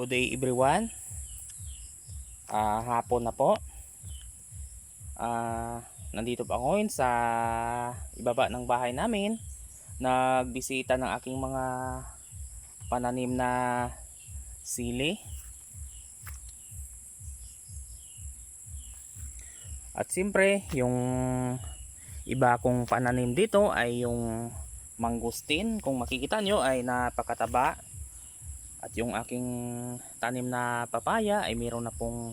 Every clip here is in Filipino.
Good day everyone. Ah, hapon na po. Ah, nandito pa ako sa ibaba ng bahay namin. Nagbisita ng aking mga pananim na sili. At siyempre, yung iba kong pananim dito ay yung mangustin. Kung makikita nyo ay napakataba at yung aking tanim na papaya ay mayroon na pong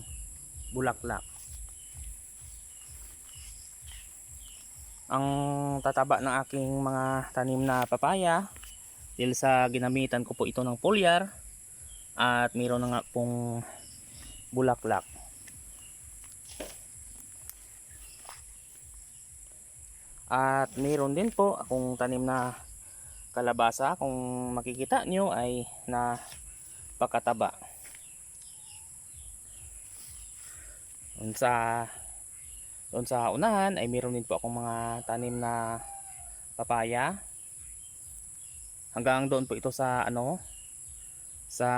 bulaklak. Ang tataba ng aking mga tanim na papaya dahil sa ginamitan ko po ito ng foliar at mayroon na nga pong bulaklak. At mayroon din po akong tanim na kalabasa. Kung makikita nyo ay na pakataba doon sa doon sa unahan ay meron din po akong mga tanim na papaya. Hanggang doon po ito sa ano sa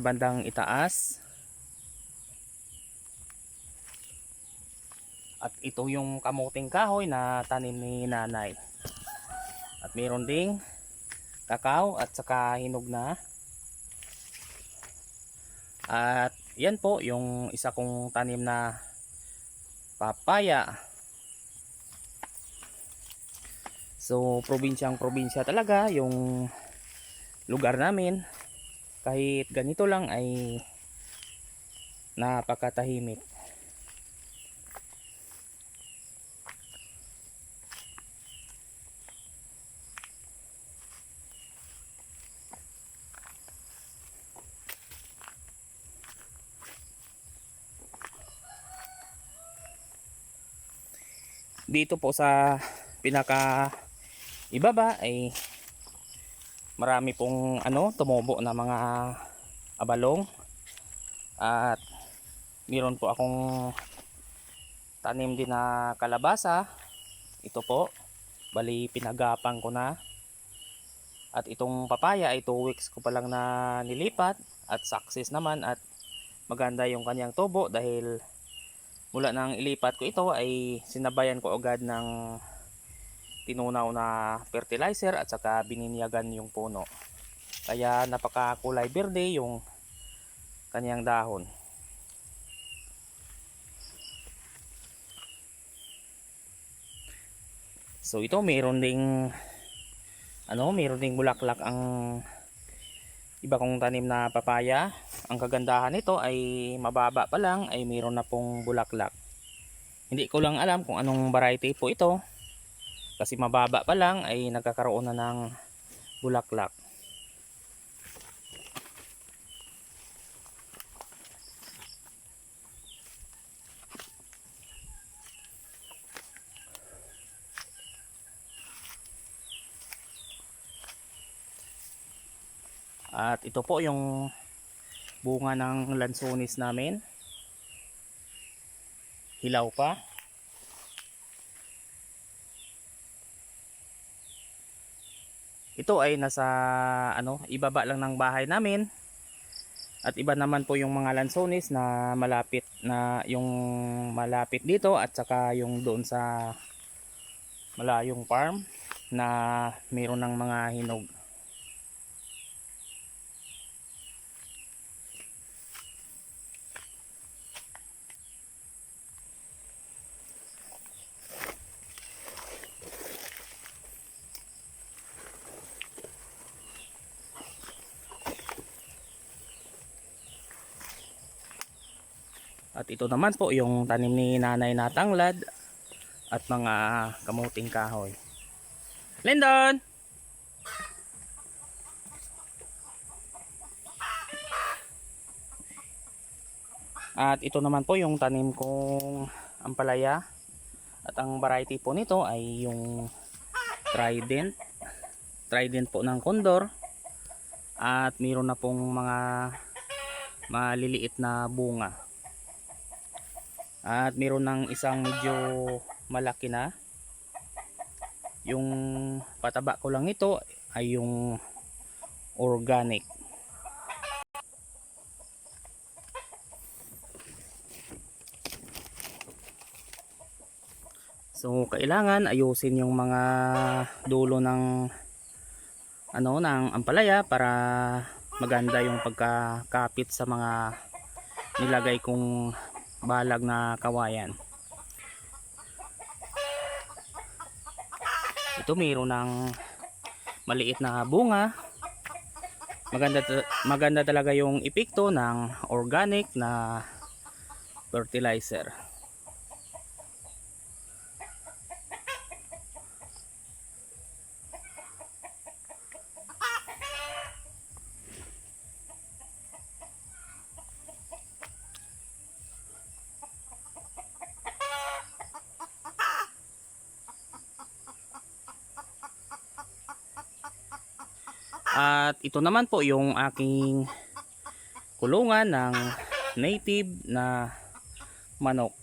bandang itaas. At ito yung kamuting kahoy na tanim ni nanay. At meron ding kakao at saka hinog na. At yan po yung isa kong tanim na papaya. So probinsyang probinsya talaga yung lugar namin. Kahit ganito lang ay napakatahimik. Dito po sa pinaka ibaba ay marami pong ano tumubo na mga abalong. At meron po akong tanim din na kalabasa. Ito po bali pinagapang ko na. At itong papaya ay 2 weeks ko pa lang na nilipat at success naman at maganda yung kanyang tubo dahil mula nang ilipat ko ito ay sinabayan ko agad ng tinunaw na fertilizer at saka bininyagan yung puno. Kaya napaka kulay berde yung kanyang dahon. So ito mayroon ding ano mayroon ding bulaklak ang iba kong tanim na papaya. Ang kagandahan nito ay mababa pa lang ay mayroon na pong bulaklak. Hindi ko lang alam kung anong variety po ito. Kasi mababa pa lang ay nagkakaroon na ng bulaklak At ito po yung bunga ng lansonis namin. Hilaw pa. Ito ay nasa ano, ibaba lang ng bahay namin. At iba naman po yung mga lansonis na malapit na yung malapit dito at saka yung doon sa malayong farm na mayroon ng mga hinog. At ito naman po yung tanim ni nanay na tanglad at mga kamuting kahoy. Lindon! At ito naman po yung tanim kong ampalaya. At ang variety po nito ay yung trident. Trident po ng kondor. At mayroon na pong mga maliliit na bunga at meron ng isang medyo malaki na. Yung pataba ko lang ito ay yung organic. So kailangan ayusin yung mga dulo ng ano ng ampalaya para maganda yung pagkakapit sa mga nilagay kong balag na kawayan. Ito mayroon ng maliit na bunga. Maganda maganda talaga yung epekto ng organic na fertilizer. At ito naman po yung aking kulungan ng native na manok.